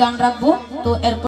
গান রাখব তো এরপর